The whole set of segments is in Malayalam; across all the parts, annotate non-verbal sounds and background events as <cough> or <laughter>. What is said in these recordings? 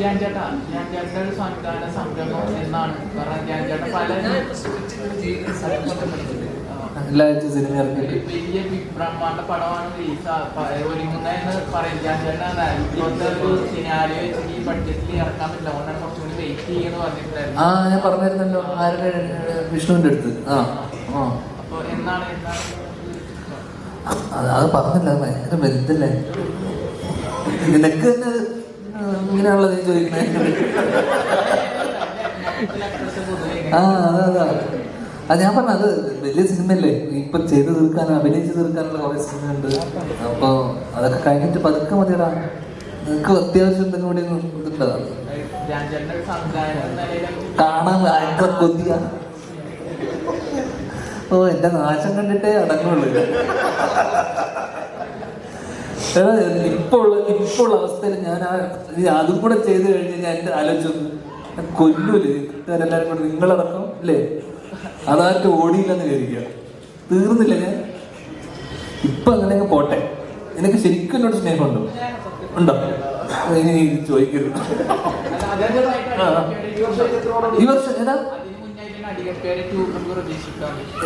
ധ്യാൻ ചേട്ടാ ധ്യാൻ ചേട്ടന്റെ ഒരു സംവിധാന സംരംഭം എന്നാണ്. കാരണം ധ്യാൻ ചേട്ടൻ പല വലിയ ബിഗ് ബ്രഹ്മാണ്ട പടമാണ് റിലീസ് ഒരുങ്ങുന്ന എന്ന് പറയും. ധ്യാൻ ചേട്ടൻ ഇപ്പോഴത്തെ ഒരു സിനാരിയോ വെച്ചിട്ട് ഈ ബഡ്ജറ്റിൽ ഇറക്കാൻ പറ്റില്ല. അതുകൊണ്ടാണ് കുറച്ചും കൂടി വെയിറ്റ് ചെയ്യുമെന്ന് പറഞ്ഞിട്ടുണ്ടായിരുന്നു ആ ഞാൻ പറഞ്ഞിരുന്നല്ലോ ആരുടെ വിഷ്ണുവിന്റെ അടുത്ത്. ആ ആ. അപ്പോൾ എന്നാണ് എന്നാണ്? അത് പറഞ്ഞില്ല ഭയങ്കര വലുതല്ലേ? നിനക്ക് തന്നെ ഇങ്ങനെയാണല്ലോ നീ ചോദിക്കുന്നത് ആ അതാ അതാ. അത് ഞാൻ വലിയ സിനിമയല്ലേ. ഇപ്പൊ ചെയ്ത് തീർക്കാൻ അഭിനയിച്ച് തീർക്കാനുള്ള കുറെ സിനിമയുണ്ട്. അപ്പൊ അതൊക്കെ കഴിഞ്ഞിട്ട് പതുക്കെ മതിയടാ. നിങ്ങൾക്ക് അത്യാവശ്യം എന്തെങ്കിലും കൂടി ഇതുണ്ടോ? ധ്യാൻ ചേട്ടന്റെ ഒരു സംവിധാനം എന്ന നിലയിൽ കാണാൻ കൊതിയ. ഓ എന്റെ നാശം കണ്ടിട്ടേ അടങ്ങുള്ളൂ. എടാ, ഇപ്പോഴുള്ള അവസ്ഥയിൽ ഞാൻ ആ അതും കൂടെ ചെയ്ത് കഴിഞ്ഞ് ഞാൻ എന്റെ ആലോചിച്ചു കൊല്ലൂലേ? എല്ലാവരും കൂടെ നിങ്ങളടക്കം അല്ലേ അതായിട്ട് ഓടിയില്ലെന്ന് വിചാരിക്കുക. തീർന്നില്ല ഞാൻ. ഇപ്പൊ അങ്ങനെയൊക്കെ പോട്ടെ. എനിക്ക് ശരിക്കും എന്നോട് സ്നേഹമുണ്ടോ? ഉണ്ടോ? ഇനി ചോദിക്കരുത്.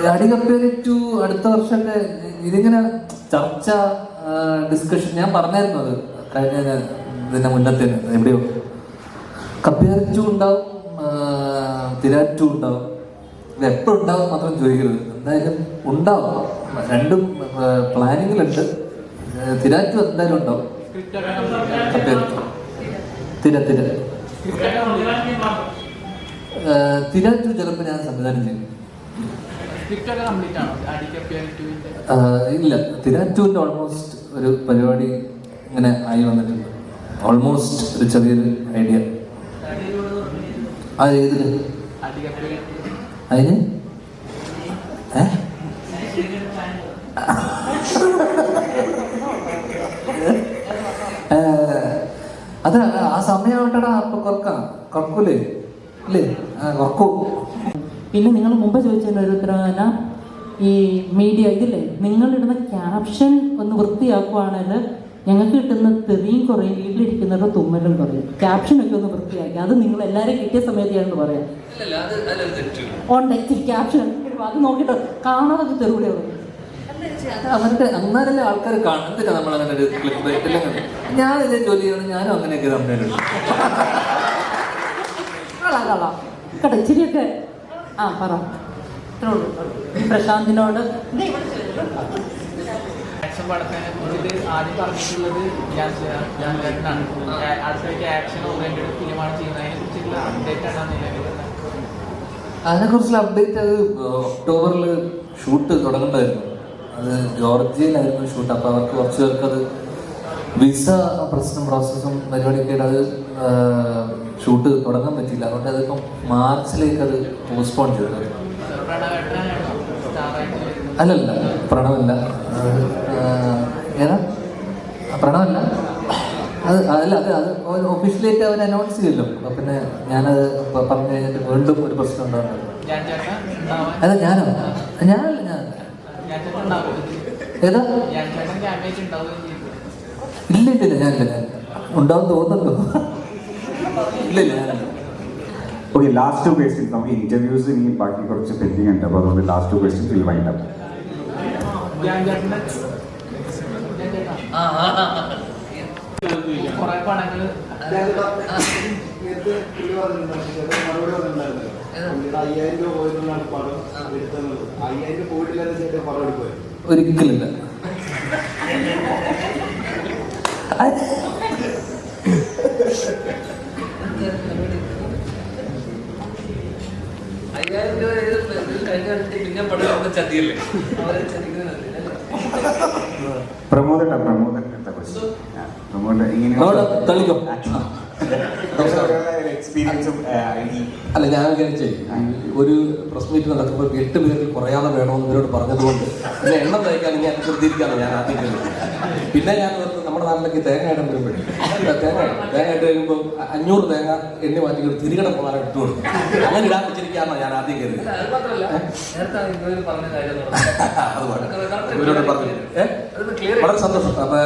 ഈ അടികപ്പേര് ടു അടുത്ത വർഷത്തെ ഇതിങ്ങനെ ചർച്ച ഡിസ്കഷൻ ഞാൻ പറഞ്ഞായിരുന്നു അത് കഴിഞ്ഞ ഞാൻ ഇതിന്റെ മുന്നത്തെ എവിടെയോ. കപ്പേർ ഉണ്ടാവും തിരാറ്റു ഉണ്ടാവും. ഇത് ഉണ്ടാവും മാത്രം ചോദിക്കരുത്. എന്തായാലും ഉണ്ടാവും. രണ്ടും പ്ലാനിങ്ങിലുണ്ട്. തിരാറ്റു എന്തായാലും ഉണ്ടാവും. ആണ്. തിര തിര. സ്ക്രിപ്റ്റ് ഒക്കെ complete ആണ്. തിരാ ടു ചിലപ്പോൾ ഞാൻ സംവിധാനം ചെയ്യും. ഇല്ല. തിരാറ്റൂരിന്റെ ഓൾമോസ്റ്റ് ഒരു പരിപാടി ഇങ്ങനെ ആയി വന്നിട്ടുണ്ട്. ഓൾമോസ്റ്റ് ഒരു ചെറിയൊരു ഐഡിയ അത് അടികപ്പേരെ അതിന്? അത് ആ സമയമാവട്ടടാ അപ്പൊ കുറക്കാം. കുറക്കൂലേ? ഇല്ലേ? ആ കുറക്കൂ. പിന്നെ നിങ്ങൾ മുമ്പ് ചോദിച്ചതിന് ഒരു ഉത്തരവാദിന ഈ മീഡിയ ഇതില്ലേ നിങ്ങളിടുന്ന ക്യാപ്ഷൻ ഒന്ന് വൃത്തിയാക്കുവാണെങ്കിൽ ഞങ്ങൾക്ക് കിട്ടുന്ന തെറിയും കുറയും വീട്ടിലിരിക്കുന്നവരുടെ തുമ്മലും കുറയും. ക്യാപ്ഷനൊക്കെ ഒന്ന് വൃത്തിയാക്കി. അത് നിങ്ങൾ എല്ലാവരും കിട്ടിയ സമയത്ത് ഞാൻ പറയാം. ഉണ്ട്. ഇച്ചിരി ക്യാപ്ഷൻ അത് നോക്കിയിട്ട് കാണാതെ തെറിവിടെ ആൾക്കാർ നമ്മൾ അങ്ങനെ ഒരു ക്ലിപ്പ് ഞാൻ ഇതേ ജോലി ചെയ്യണം ഞാനും അങ്ങനെയൊക്കെ തമ്മിലുണ്ട് കളാ കളാ. കേട്ടോ ഇച്ചിരിയൊക്കെ ആ പറ. ഇത്രേ ഉള്ളൂ. പ്രശാന്തിനോട്. ആക്ഷൻ പടത്തിനെ കുറിച്ച് ആദ്യം പറഞ്ഞിട്ടുള്ളത് ഞാൻ ഞാൻ ചേട്ടനാണ് അടുത്തേക്ക് ആക്ഷൻ ഓറിയന്റഡ് ഫിലിമാണ് ചെയ്യുന്നത് അതിനെ കുറിച്ചുള്ള അപ്ഡേറ്റ് ആണ് നിലവിൽ അതിനെക്കുറിച്ചുള്ള അപ്ഡേറ്റ് അത് ഒക്ടോബറിൽ ഷൂട്ട് തുടങ്ങണ്ടായിരുന്നു. അത് ജോർജിയയിലായിരുന്നു ഷൂട്ട് അപ്പോൾ അവർക്ക് കുറച്ച് പേർക്ക് അത് വിസ പ്രശ്നം പ്രോസസ്സും പരിപാടിയൊക്കെ ആയിട്ട് അത് ഷൂട്ട് തുടങ്ങാൻ പറ്റിയില്ല. അതുകൊണ്ട് അതിപ്പം മാർച്ചിലേക്ക് അത് പോസ്റ്റ്പോൺ ചെയ്തു. അല്ലല്ല പ്രണവല്ല. ഏതാ? പ്രണവല്ല? അത് അല്ല അത് അത് ഒഫീഷ്യലായിട്ട് അവർ അനൗൺസ് ചെയ്യല്ലോ. അപ്പൊ പിന്നെ ഞാനത് പറഞ്ഞു കഴിഞ്ഞിട്ട് വീണ്ടും ഒരു പ്രശ്നം ഉണ്ടാവാൻ അല്ല ഞാനോ? ഞാനല്ല ഞാൻ ഏതാ ഞാൻ ചേട്ടൻ ക്യാമറേറ്റ് ഉണ്ടാവുകയും ചെയ്തു ഇല്ല ഇല്ല ഇല്ല ഞാനില്ല. ഉണ്ടാവും തോന്നുന്നുണ്ടോ? ഇല്ല ഇല്ല ഞാനല്ല. ഓക്കെ ലാസ്റ്റ് ടു ക്വസ്റ്റ്യൻസ് നമുക്ക് ഇന്റർവ്യൂസ് ഇനി ബാക്കി കുറച്ച് പെൻഡിങ് ഉണ്ട്. അപ്പോൾ അതുകൊണ്ട് last two questions will wind up ഒരിക്കലില്ല അയ്യായിരം രൂപ കഴിഞ്ഞ പിന്നെ പടം ചതിയല്ലേ അവരെ ചതിക്കുന്നതല്ലേ പ്രമോദ് ഇങ്ങനെ തളിക്കും അല്ല ഞാൻ വിചാരിച്ചേ ഒരു പ്രസ് മീറ്റ് നടക്കുമ്പോൾ എട്ട് പേരിൽ കുറയാതെ വേണമെന്ന് ഇവരോട് പറഞ്ഞതുകൊണ്ട് എണ്ണം തയ്ക്കാൻ ഞാൻ ശ്രദ്ധിക്കാണ് ഞാൻ ആദ്യം പിന്നെ ഞാൻ നാട്ടിലേക്ക് തേങ്ങ ഇടാൻ വരുമ്പോഴേ. തേങ്ങ ഇടും. തേങ്ങ ഇട്ട് കഴിയുമ്പോൾ അഞ്ഞൂറ് തേങ്ങ എണ്ണി മാറ്റി ഒരു തിരികട പ്രധാനം ഇട്ട് കൊടുക്കും. അങ്ങനെ ഇടാൻ വെച്ചിരിക്കാന്നാണ് ഞാൻ ആദ്യം കരുതി അത്. <laughs> ഇവരോട് പറഞ്ഞു വളരെ സന്തോഷം. അപ്പൊ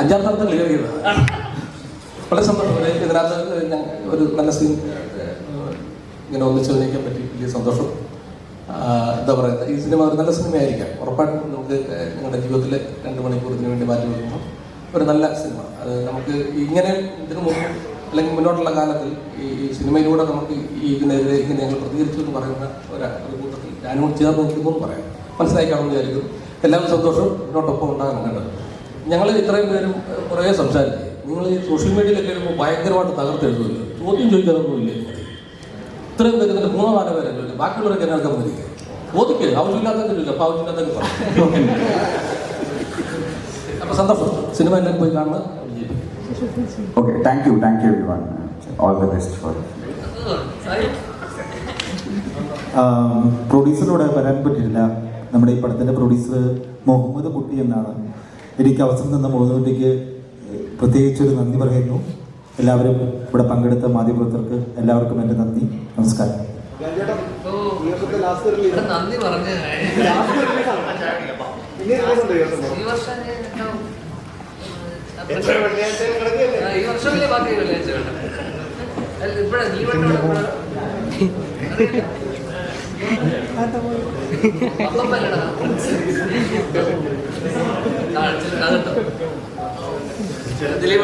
അഞ്ചാം സ്ഥലത്ത് ക്ലിയർ ചെയ്തത്. വളരെ സന്തോഷം. ഇതിനകത്ത് ഞാൻ ഒരു നല്ല സീൻ ഇങ്ങനെ ഒന്നിച്ച് അഭിനയിക്കാൻ പറ്റി. വലിയ സന്തോഷം. എന്താ പറയുക ഈ സിനിമ ഒരു നല്ല സിനിമയായിരിക്കാം ഉറപ്പായിട്ടും നമുക്ക് നിങ്ങളുടെ ജീവിതത്തിൽ രണ്ട് മണിക്കൂറിന് വേണ്ടി മാറ്റി വെക്കുമ്പോൾ ഒരു നല്ല സിനിമ. അത് നമുക്ക് ഇങ്ങനെ ഇതിനു മുമ്പ് അല്ലെങ്കിൽ മുന്നോട്ടുള്ള കാലത്തിൽ ഈ സിനിമയിലൂടെ നമുക്ക് ഈ ഇതിനെതിരെ ഇങ്ങനെ ഞങ്ങൾ പ്രതികരിച്ചു എന്ന് പറയുന്ന ഒരു കൂട്ടത്തിൽ ഞാനും ചേർന്ന് നിൽക്കുന്നു എന്ന് പറയാം. മനസ്സിലായി കാണുമെന്ന് വിചാരിക്കുന്നു. എല്ലാവരും സന്തോഷം. ഇതിനോടൊപ്പം ഉണ്ടാകാൻ കണ്ടത് ഞങ്ങൾ ഇത്രയും പേരും കുറേ സംസാരിച്ചു. നിങ്ങൾ ഈ സോഷ്യൽ മീഡിയയിലൊക്കെ വരുമ്പോൾ ഭയങ്കരമായിട്ട് തകർത്തെഴുതുമല്ലോ. ചോദ്യം ചോദിക്കാനൊന്നുമില്ല ഇത്രയും പേര് ഇതിന്റെ മൂന്നോ നാലോ പേരല്ലോ. ബാക്കിയുള്ളവരൊക്കെ എന്നാൽ വന്നിരിക്കുക ചോദിക്കുക ആവശ്യമില്ലാത്ത പറയും. അപ്പോൾ സന്തോഷം സിനിമ എല്ലാം പോയി കാണുന്നത് okay thank you thank you everyone all the best for പ്രൊഡ്യൂസറിലൂടെ വരാൻ പറ്റില്ല. നമ്മുടെ ഈ പടത്തിന്റെ പ്രൊഡ്യൂസർ മുഹമ്മദ് കുട്ടി എന്നാണ്. എനിക്ക് അവസരം തന്ന മുഹമ്മദ് കുട്ടിക്ക് പ്രത്യേകിച്ചൊരു നന്ദി പറയുന്നു. എല്ലാവരും ഇവിടെ പങ്കെടുത്ത മാധ്യമപ്രവർത്തകർക്ക് എല്ലാവർക്കും എന്റെ നന്ദി. നമസ്കാരം. നന്ദി പറഞ്ഞു ഈ വർഷമല്ലേ ബാക്കി വെള്ളിയാഴ്ച വേണ്ട അല്ല ഇവിടെ നീ വേണ്ട ദിലീപ്